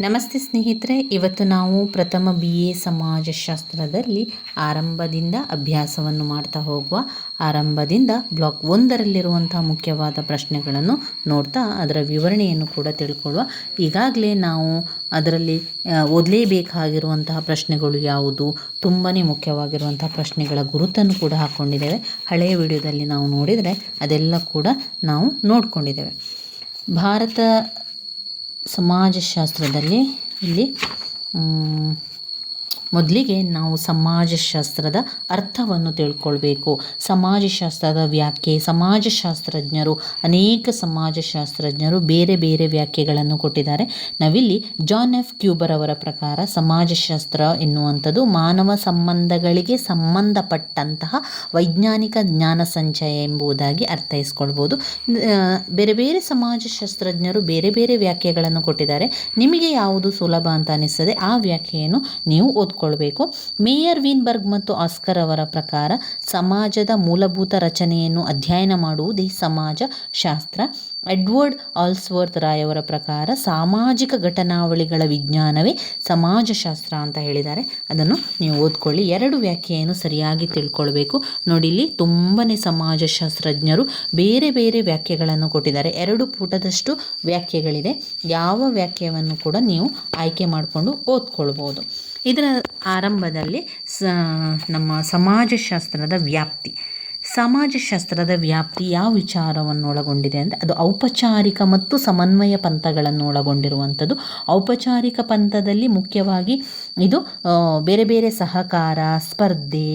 ನಮಸ್ತೆ ಸ್ನೇಹಿತರೆ, ಇವತ್ತು ನಾವು ಪ್ರಥಮ ಬಿ ಎ ಸಮಾಜಶಾಸ್ತ್ರದಲ್ಲಿ ಆರಂಭದಿಂದ ಅಭ್ಯಾಸವನ್ನು ಮಾಡ್ತಾ ಹೋಗುವ, ಆರಂಭದಿಂದ ಬ್ಲಾಕ್ ಒಂದರಲ್ಲಿರುವಂಥ ಮುಖ್ಯವಾದ ಪ್ರಶ್ನೆಗಳನ್ನು ನೋಡ್ತಾ ಅದರ ವಿವರಣೆಯನ್ನು ಕೂಡ ತಿಳ್ಕೊಳ್ಳುವ, ಈಗಾಗಲೇ ನಾವು ಅದರಲ್ಲಿ ಓದಲೇಬೇಕಾಗಿರುವಂತಹ ಪ್ರಶ್ನೆಗಳು ಯಾವುದು ತುಂಬಾ ಮುಖ್ಯವಾಗಿರುವಂತಹ ಪ್ರಶ್ನೆಗಳ ಗುರುತನ್ನು ಕೂಡ ಹಾಕ್ಕೊಂಡಿದ್ದೇವೆ. ಹಳೆಯ ವಿಡಿಯೋದಲ್ಲಿ ನಾವು ನೋಡಿದರೆ ಅದೆಲ್ಲ ಕೂಡ ನಾವು ನೋಡ್ಕೊಂಡಿದ್ದೇವೆ. ಭಾರತ ಸಮಾಜಶಾಸ್ತ್ರದಲ್ಲಿ ಇಲ್ಲಿ ಮೊದಲಿಗೆ ನಾವು ಸಮಾಜಶಾಸ್ತ್ರದ ಅರ್ಥವನ್ನು ತಿಳ್ಕೊಳ್ಬೇಕು. ಸಮಾಜಶಾಸ್ತ್ರದ ವ್ಯಾಖ್ಯೆ, ಸಮಾಜಶಾಸ್ತ್ರಜ್ಞರು, ಅನೇಕ ಸಮಾಜಶಾಸ್ತ್ರಜ್ಞರು ಬೇರೆ ಬೇರೆ ವ್ಯಾಖ್ಯೆಗಳನ್ನು ಕೊಟ್ಟಿದ್ದಾರೆ. ನಾವಿಲ್ಲಿ ಜಾನ್ ಎಫ್ ಕ್ಯೂಬರ್ ಅವರ ಪ್ರಕಾರ ಸಮಾಜಶಾಸ್ತ್ರ ಎನ್ನುವಂಥದ್ದು ಮಾನವ ಸಂಬಂಧಗಳಿಗೆ ಸಂಬಂಧಪಟ್ಟಂತಹ ವೈಜ್ಞಾನಿಕ ಜ್ಞಾನ ಸಂಚಯ ಎಂಬುದಾಗಿ ಅರ್ಥೈಸ್ಕೊಳ್ಬೋದು. ಬೇರೆ ಬೇರೆ ಸಮಾಜಶಾಸ್ತ್ರಜ್ಞರು ಬೇರೆ ಬೇರೆ ವ್ಯಾಖ್ಯೆಗಳನ್ನು ಕೊಟ್ಟಿದ್ದಾರೆ. ನಿಮಗೆ ಯಾವುದು ಸುಲಭ ಅಂತ ಅನಿಸ್ತದೆ, ಆ ವ್ಯಾಖ್ಯೆಯನ್ನು ನೀವು ಓದ್ಕೊಳ್ಬೇಕು ಮೇಯರ್ ವೀನ್ಬರ್ಗ್ ಮತ್ತು ಆಸ್ಕರ್ ಅವರ ಪ್ರಕಾರ ಸಮಾಜದ ಮೂಲಭೂತ ರಚನೆಯನ್ನು ಅಧ್ಯಯನ ಮಾಡುವುದೇ ಸಮಾಜ ಶಾಸ್ತ್ರ. ಎಡ್ವರ್ಡ್ ಆಲ್ಸ್ವರ್ತ್ ರಾಯ್ ಅವರ ಪ್ರಕಾರ ಸಾಮಾಜಿಕ ಘಟನಾವಳಿಗಳ ವಿಜ್ಞಾನವೇ ಸಮಾಜಶಾಸ್ತ್ರ ಅಂತ ಹೇಳಿದ್ದಾರೆ. ಅದನ್ನು ನೀವು ಓದ್ಕೊಳ್ಳಿ. ಎರಡು ವ್ಯಾಖ್ಯೆಯನ್ನು ಸರಿಯಾಗಿ ತಿಳ್ಕೊಳ್ಬೇಕು. ನೋಡಿ, ಇಲ್ಲಿ ತುಂಬನೇ ಸಮಾಜಶಾಸ್ತ್ರಜ್ಞರು ಬೇರೆ ಬೇರೆ ವ್ಯಾಖ್ಯೆಗಳನ್ನು ಕೊಟ್ಟಿದ್ದಾರೆ. ಎರಡು ಪುಟದಷ್ಟು ವ್ಯಾಖ್ಯೆಗಳಿದೆ. ಯಾವ ವ್ಯಾಖ್ಯವನ್ನು ಕೂಡ ನೀವು ಆಯ್ಕೆ ಮಾಡಿಕೊಂಡು ಓದ್ಕೊಳ್ಬೋದು. ಇದರ ಆರಂಭದಲ್ಲಿ ಸ, ನಮ್ಮ ಸಮಾಜಶಾಸ್ತ್ರದ ವ್ಯಾಪ್ತಿ. ಸಮಾಜಶಾಸ್ತ್ರದ ವ್ಯಾಪ್ತಿ ಯಾವ ವಿಚಾರವನ್ನು ಒಳಗೊಂಡಿದೆ ಅಂದರೆ ಅದು ಔಪಚಾರಿಕ ಮತ್ತು ಸಮನ್ವಯ ಪಂಥಗಳನ್ನು ಒಳಗೊಂಡಿರುವಂಥದ್ದು ಔಪಚಾರಿಕ ಪಂಥದಲ್ಲಿ ಮುಖ್ಯವಾಗಿ ಇದು ಬೇರೆ ಬೇರೆ ಸಹಕಾರ, ಸ್ಪರ್ಧೆ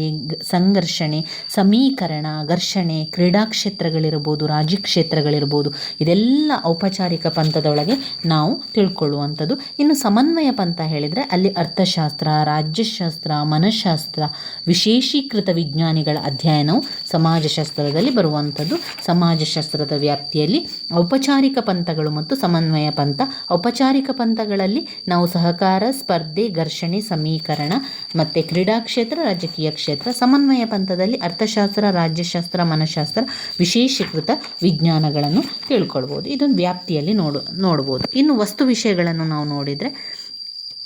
ಸಂಘರ್ಷಣೆ, ಸಮೀಕರಣ, ಘರ್ಷಣೆ, ಕ್ರೀಡಾ ಕ್ಷೇತ್ರಗಳಿರ್ಬೋದು ರಾಜ್ಯ ಕ್ಷೇತ್ರಗಳಿರ್ಬೋದು, ಇದೆಲ್ಲ ಔಪಚಾರಿಕ ಪಂಥದೊಳಗೆ ನಾವು ತಿಳ್ಕೊಳ್ಳುವಂಥದ್ದು. ಇನ್ನು ಸಮನ್ವಯ ಪಂಥ ಹೇಳಿದರೆ ಅಲ್ಲಿ ಅರ್ಥಶಾಸ್ತ್ರ, ರಾಜ್ಯಶಾಸ್ತ್ರ, ಮನಃಶಾಸ್ತ್ರ, ವಿಶೇಷೀಕೃತ ವಿಜ್ಞಾನಿಗಳ ಅಧ್ಯಯನವು ಸಮಾಜಶಾಸ್ತ್ರದಲ್ಲಿ ಬರುವಂಥದ್ದು. ಸಮಾಜಶಾಸ್ತ್ರದ ವ್ಯಾಪ್ತಿಯಲ್ಲಿ ಔಪಚಾರಿಕ ಪಂಥಗಳು ಮತ್ತು ಸಮನ್ವಯ ಪಂಥ. ಔಪಚಾರಿಕ ಪಂಥಗಳಲ್ಲಿ ನಾವು ಸಹಕಾರ, ಸ್ಪರ್ಧೆ, ಘರ್ಷಣೆ ಸಮೀಕರಣ ಮತ್ತು ಕ್ರೀಡಾ ಕ್ಷೇತ್ರ ರಾಜಕೀಯ ಕ್ಷೇತ್ರ, ಸಮನ್ವಯ ಪಂಥದಲ್ಲಿ ಅರ್ಥಶಾಸ್ತ್ರ, ರಾಜ್ಯಶಾಸ್ತ್ರ, ಮನಃಶಾಸ್ತ್ರ ವಿಶೇಷೀಕೃತ ವಿಜ್ಞಾನಗಳನ್ನು ತಿಳ್ಕೊಳ್ಬೋದು. ಇದೊಂದು ವ್ಯಾಪ್ತಿಯಲ್ಲಿ ನೋಡು, ನೋಡ್ಬೋದು. ಇನ್ನು ವಸ್ತು ವಿಷಯಗಳನ್ನು ನಾವು ನೋಡಿದರೆ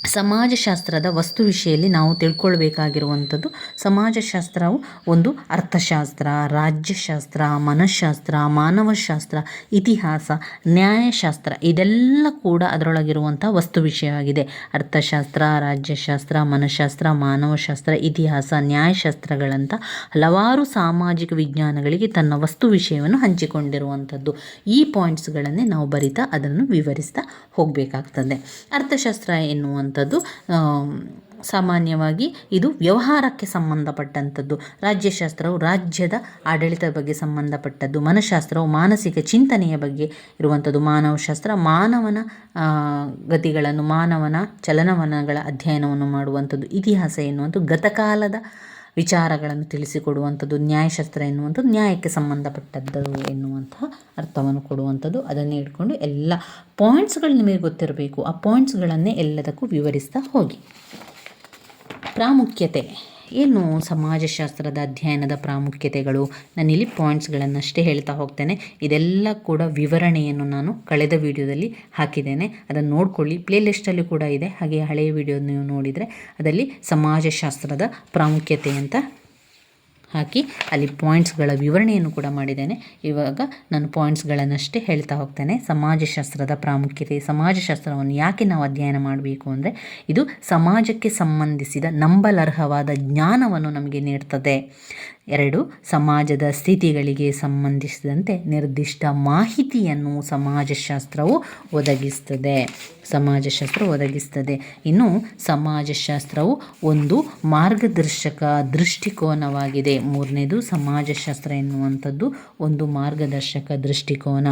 ಸಮಾಜಶಾಸ್ತ್ರದ ವಸ್ತು ವಿಷಯದಲ್ಲಿ ನಾವು ತಿಳ್ಕೊಳ್ಬೇಕಾಗಿರುವಂಥದ್ದು ಸಮಾಜಶಾಸ್ತ್ರವು ಒಂದು ಅರ್ಥಶಾಸ್ತ್ರ, ರಾಜ್ಯಶಾಸ್ತ್ರ, ಮನಃಶಾಸ್ತ್ರ, ಮಾನವಶಾಸ್ತ್ರ, ಇತಿಹಾಸ, ನ್ಯಾಯಶಾಸ್ತ್ರ ಇದೆಲ್ಲ ಕೂಡ ಅದರೊಳಗಿರುವಂಥ ವಸ್ತು ವಿಷಯವಾಗಿದೆ ಅರ್ಥಶಾಸ್ತ್ರ, ರಾಜ್ಯಶಾಸ್ತ್ರ, ಮನಃಶಾಸ್ತ್ರ, ಮಾನವಶಾಸ್ತ್ರ, ಇತಿಹಾಸ, ನ್ಯಾಯಶಾಸ್ತ್ರಗಳಂಥ ಹಲವಾರು ಸಾಮಾಜಿಕ ವಿಜ್ಞಾನಗಳಿಗೆ ತನ್ನ ವಸ್ತು ವಿಷಯವನ್ನು ಹಂಚಿಕೊಂಡಿರುವಂಥದ್ದು. ಈ ಪಾಯಿಂಟ್ಸ್ಗಳನ್ನೇ ನಾವು ಬರಿತಾ ಅದನ್ನು ವಿವರಿಸ್ತಾ ಹೋಗಬೇಕಾಗ್ತದೆ. ಅರ್ಥಶಾಸ್ತ್ರ ಎನ್ನುವಂಥದ್ದು ಆಮ್, ಸಾಮಾನ್ಯವಾಗಿ ಇದು ವ್ಯವಹಾರಕ್ಕೆ ಸಂಬಂಧಪಟ್ಟಂಥದ್ದು. ರಾಜ್ಯಶಾಸ್ತ್ರವು ರಾಜ್ಯದ ಆಡಳಿತ ಬಗ್ಗೆ ಸಂಬಂಧಪಟ್ಟದ್ದು ಮನಃಶಾಸ್ತ್ರವು ಮಾನಸಿಕ ಚಿಂತನೆಯ ಬಗ್ಗೆ ಇರುವಂಥದ್ದು. ಮಾನವಶಾಸ್ತ್ರ ಮಾನವನ ಗತಿಗಳನ್ನು ಮಾನವನ ಚಲನವಲನಗಳ ಅಧ್ಯಯನವನ್ನು ಮಾಡುವಂಥದ್ದು. ಇತಿಹಾಸ ಎನ್ನುವಂಥದ್ದು ಗತಕಾಲದ ವಿಚಾರಗಳನ್ನು ತಿಳಿಸಿಕೊಡುವಂಥದ್ದು, ನ್ಯಾಯಶಾಸ್ತ್ರ ಎನ್ನುವಂಥದ್ದು, ನ್ಯಾಯಕ್ಕೆ ಸಂಬಂಧಪಟ್ಟದ್ದು ಎನ್ನುವಂತಹ ಅರ್ಥವನ್ನು ಕೊಡುವಂಥದ್ದು. ಅದನ್ನೇ ಇಟ್ಕೊಂಡು ಎಲ್ಲ ಪಾಯಿಂಟ್ಸ್ಗಳು ನಿಮಗೆ ಗೊತ್ತಿರಬೇಕು. ಆ ಪಾಯಿಂಟ್ಸ್ಗಳನ್ನೇ ಎಲ್ಲದಕ್ಕೂ ವಿವರಿಸ್ತಾ ಹೋಗಿ. ಪ್ರಾಮುಖ್ಯತೆ. ಏನು ಸಮಾಜಶಾಸ್ತ್ರದ ಅಧ್ಯಯನದ ಪ್ರಾಮುಖ್ಯತೆಗಳು? ನಾನಿಲ್ಲಿ ಪಾಯಿಂಟ್ಸ್ಗಳನ್ನಷ್ಟೇ ಹೇಳ್ತಾ ಹೋಗ್ತೇನೆ. ಇದೆಲ್ಲ ಕೂಡ ವಿವರಣೆಯನ್ನು ನಾನು ಕಳೆದ ವಿಡಿಯೋದಲ್ಲಿ ಹಾಕಿದ್ದೇನೆ. ಅದನ್ನು ನೋಡ್ಕೊಳ್ಳಿ. ಪ್ಲೇಲಿಸ್ಟಲ್ಲಿ ಕೂಡ ಇದೆ. ಹಾಗೆ ಹಳೆಯ ವಿಡಿಯೋ ನೀವು ನೋಡಿದರೆ ಅದರಲ್ಲಿ ಸಮಾಜಶಾಸ್ತ್ರದ ಪ್ರಾಮುಖ್ಯತೆ ಅಂತ ಹಾಕಿ ಅಲ್ಲಿ ಪಾಯಿಂಟ್ಸ್ಗಳ ವಿವರಣೆಯನ್ನು ಕೂಡ ಮಾಡಿದ್ದೇನೆ. ಇವಾಗ ನಾನು ಪಾಯಿಂಟ್ಸ್ಗಳನ್ನಷ್ಟೇ ಹೇಳ್ತಾ ಹೋಗ್ತೇನೆ. ಸಮಾಜಶಾಸ್ತ್ರದ ಪ್ರಾಮುಖ್ಯತೆ, ಸಮಾಜಶಾಸ್ತ್ರವನ್ನು ಯಾಕೆ ನಾವು ಅಧ್ಯಯನ ಮಾಡಬೇಕು ಅಂದರೆ, ಇದು ಸಮಾಜಕ್ಕೆ ಸಂಬಂಧಿಸಿದ ನಂಬಲರ್ಹವಾದ ಜ್ಞಾನವನ್ನು ನಮಗೆ ನೀಡ್ತದೆ. ಎರಡು, ಸಮಾಜದ ಸ್ಥಿತಿಗಳಿಗೆ ಸಂಬಂಧಿಸಿದಂತೆ ನಿರ್ದಿಷ್ಟ ಮಾಹಿತಿಯನ್ನು ಸಮಾಜಶಾಸ್ತ್ರವು ಒದಗಿಸ್ತದೆ. ಸಮಾಜಶಾಸ್ತ್ರ ಒದಗಿಸ್ತದೆ. ಇನ್ನು, ಸಮಾಜಶಾಸ್ತ್ರವು ಒಂದು ಮಾರ್ಗದರ್ಶಕ ದೃಷ್ಟಿಕೋನವಾಗಿದೆ. ಮೂರನೇದು, ಸಮಾಜಶಾಸ್ತ್ರ ಎನ್ನುವಂಥದ್ದು ಒಂದು ಮಾರ್ಗದರ್ಶಕ ದೃಷ್ಟಿಕೋನ.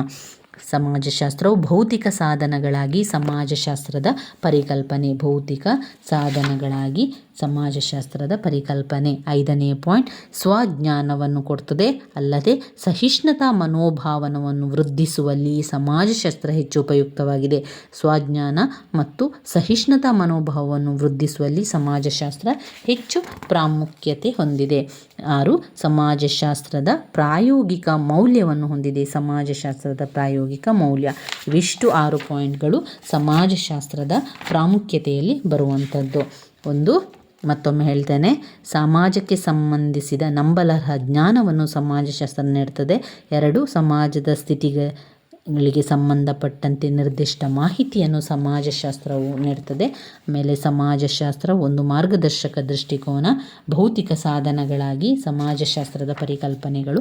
ಸಮಾಜಶಾಸ್ತ್ರವು ಭೌತಿಕ ಸಾಧನಗಳಾಗಿ ಸಮಾಜಶಾಸ್ತ್ರದ ಪರಿಕಲ್ಪನೆ, ಭೌತಿಕ ಸಾಧನಗಳಾಗಿ ಸಮಾಜಶಾಸ್ತ್ರದ ಪರಿಕಲ್ಪನೆ. ಐದನೇ ಪಾಯಿಂಟ್, ಸ್ವಜ್ಞಾನವನ್ನು ಕೊಡ್ತದೆ. ಅಲ್ಲದೆ, ಸಹಿಷ್ಣುತಾ ಮನೋಭಾವನವನ್ನು ವೃದ್ಧಿಸುವಲ್ಲಿ ಸಮಾಜಶಾಸ್ತ್ರ ಹೆಚ್ಚು ಉಪಯುಕ್ತವಾಗಿದೆ. ಸ್ವಜ್ಞಾನ ಮತ್ತು ಸಹಿಷ್ಣುತಾ ಮನೋಭಾವವನ್ನು ವೃದ್ಧಿಸುವಲ್ಲಿ ಸಮಾಜಶಾಸ್ತ್ರ ಹೆಚ್ಚು ಪ್ರಾಮುಖ್ಯತೆ ಹೊಂದಿದೆ. ಆರು, ಸಮಾಜಶಾಸ್ತ್ರದ ಪ್ರಾಯೋಗಿಕ ಮೌಲ್ಯವನ್ನು ಹೊಂದಿದೆ. ಸಮಾಜಶಾಸ್ತ್ರದ ಪ್ರಾಯೋಗಿಕ ಮೌಲ್ಯ. ಇವಿಷ್ಟು ಆರು ಪಾಯಿಂಟ್ಗಳು ಸಮಾಜಶಾಸ್ತ್ರದ ಪ್ರಾಮುಖ್ಯತೆಯಲ್ಲಿ ಬರುವಂಥದ್ದು. ಒಂದು ಮತ್ತೊಮ್ಮೆ ಹೇಳ್ತೇನೆ, ಸಮಾಜಕ್ಕೆ ಸಂಬಂಧಿಸಿದ ನಂಬಲರ್ಹ ಜ್ಞಾನವನ್ನು ಸಮಾಜಶಾಸ್ತ್ರ ನೀಡ್ತದೆ. ಎರಡು, ಸಮಾಜದ ಸ್ಥಿತಿಗಳಿಗೆ ಸಂಬಂಧಪಟ್ಟಂತೆ ನಿರ್ದಿಷ್ಟ ಮಾಹಿತಿಯನ್ನು ಸಮಾಜಶಾಸ್ತ್ರವು ನೀಡ್ತದೆ. ಆಮೇಲೆ ಸಮಾಜಶಾಸ್ತ್ರ ಒಂದು ಮಾರ್ಗದರ್ಶಕ ದೃಷ್ಟಿಕೋನ, ಭೌತಿಕ ಸಾಧನಗಳಾಗಿ ಸಮಾಜಶಾಸ್ತ್ರದ ಪರಿಕಲ್ಪನೆಗಳು.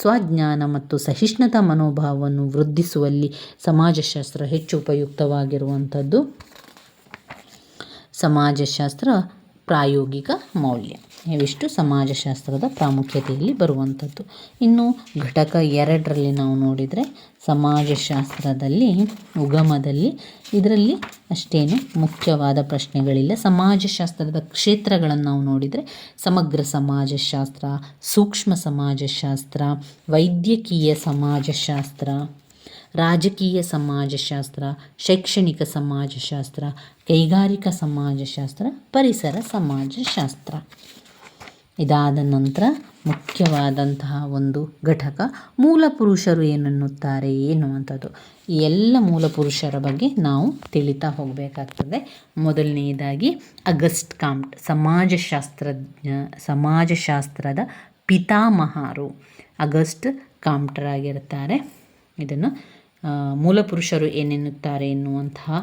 ಸ್ವಜ್ಞಾನ ಮತ್ತು ಸಹಿಷ್ಣುತಾ ಮನೋಭಾವವನ್ನು ವೃದ್ಧಿಸುವಲ್ಲಿ ಸಮಾಜಶಾಸ್ತ್ರ ಹೆಚ್ಚು ಉಪಯುಕ್ತವಾಗಿರುವಂಥದ್ದು. ಸಮಾಜಶಾಸ್ತ್ರ ಪ್ರಾಯೋಗಿಕ ಮೌಲ್ಯ. ಇವಿಷ್ಟು ಸಮಾಜಶಾಸ್ತ್ರದ ಪ್ರಾಮುಖ್ಯತೆಯಲ್ಲಿ ಬರುವಂಥದ್ದು. ಇನ್ನು ಘಟಕ ಎರಡರಲ್ಲಿ ನಾವು ನೋಡಿದರೆ ಸಮಾಜಶಾಸ್ತ್ರದಲ್ಲಿ, ಉಗಮದಲ್ಲಿ ಇದರಲ್ಲಿ ಅಷ್ಟೇನು ಮುಖ್ಯವಾದ ಪ್ರಶ್ನೆಗಳಿಲ್ಲ. ಸಮಾಜಶಾಸ್ತ್ರದ ಕ್ಷೇತ್ರಗಳನ್ನು ನಾವು ನೋಡಿದರೆ ಸಮಗ್ರ ಸಮಾಜಶಾಸ್ತ್ರ, ಸೂಕ್ಷ್ಮ ಸಮಾಜಶಾಸ್ತ್ರ, ವೈದ್ಯಕೀಯ ಸಮಾಜಶಾಸ್ತ್ರ ರಾಜಕೀಯ ಸಮಾಜಶಾಸ್ತ್ರ, ಶೈಕ್ಷಣಿಕ ಸಮಾಜಶಾಸ್ತ್ರ, ಕೈಗಾರಿಕಾ ಸಮಾಜಶಾಸ್ತ್ರ, ಪರಿಸರ ಸಮಾಜಶಾಸ್ತ್ರ. ಇದಾದ ನಂತರ ಮುಖ್ಯವಾದಂತಹ ಒಂದು ಘಟಕ ಮೂಲ ಪುರುಷರು ಏನನ್ನುತ್ತಾರೆ ಎನ್ನುವಂಥದ್ದು ಈ ಎಲ್ಲ ಮೂಲ ಪುರುಷರ ಬಗ್ಗೆ ನಾವು ತಿಳಿತಾ ಹೋಗಬೇಕಾಗ್ತದೆ. ಮೊದಲನೆಯದಾಗಿ ಅಗಸ್ಟ್ ಕಾಮ್ಟ್, ಸಮಾಜಶಾಸ್ತ್ರಜ್ಞ, ಸಮಾಜಶಾಸ್ತ್ರದ ಪಿತಾಮಹರು. ಅಗಸ್ಟ್ ಕಾಮ್ಟರಾಗಿರ್ತಾರೆ. ಇದನ್ನು ಮೂಲ ಪುರುಷರು ಏನೆನ್ನುತ್ತಾರೆ ಎನ್ನುವಂತಹ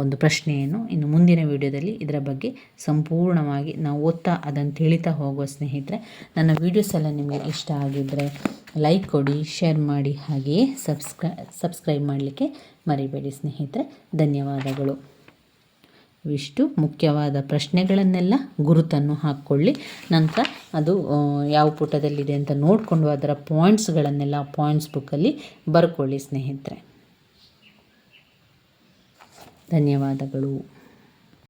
ಒಂದು ಪ್ರಶ್ನೆಯನ್ನು ಇನ್ನು ಮುಂದಿನ ವಿಡಿಯೋದಲ್ಲಿ ಇದರ ಬಗ್ಗೆ ಸಂಪೂರ್ಣವಾಗಿ ನಾವು ಓದ್ತಾ ಅದನ್ನು ತಿಳಿತಾ ಹೋಗುವ ಸ್ನೇಹಿತರೆ, ನನ್ನ ವೀಡಿಯೋಸ್ ಎಲ್ಲ ನಿಮಗೆ ಇಷ್ಟ ಆಗಿದ್ದರೆ ಲೈಕ್ ಕೊಡಿ ಶೇರ್ ಮಾಡಿ, ಹಾಗೆಯೇ ಸಬ್ಸ್ಕ್ರೈ ಸಬ್ಸ್ಕ್ರೈಬ್ ಮಾಡಲಿಕ್ಕೆ ಮರಿಬೇಡಿ ಸ್ನೇಹಿತರೆ. ಧನ್ಯವಾದಗಳು. ಇವಿಷ್ಟು ಮುಖ್ಯವಾದ ಪ್ರಶ್ನೆಗಳನ್ನೆಲ್ಲ ಗುರುತನ್ನು ಹಾಕ್ಕೊಳ್ಳಿ. ನಂತರ ಅದು ಯಾವ ಪುಟದಲ್ಲಿದೆ ಅಂತ ನೋಡಿಕೊಂಡು ಅದರ ಪಾಯಿಂಟ್ಸ್ಗಳನ್ನೆಲ್ಲ ಪಾಯಿಂಟ್ಸ್ ಬುಕ್ಕಲ್ಲಿ ಬರ್ಕೊಳ್ಳಿ ಸ್ನೇಹಿತರೆ. ಧನ್ಯವಾದಗಳು.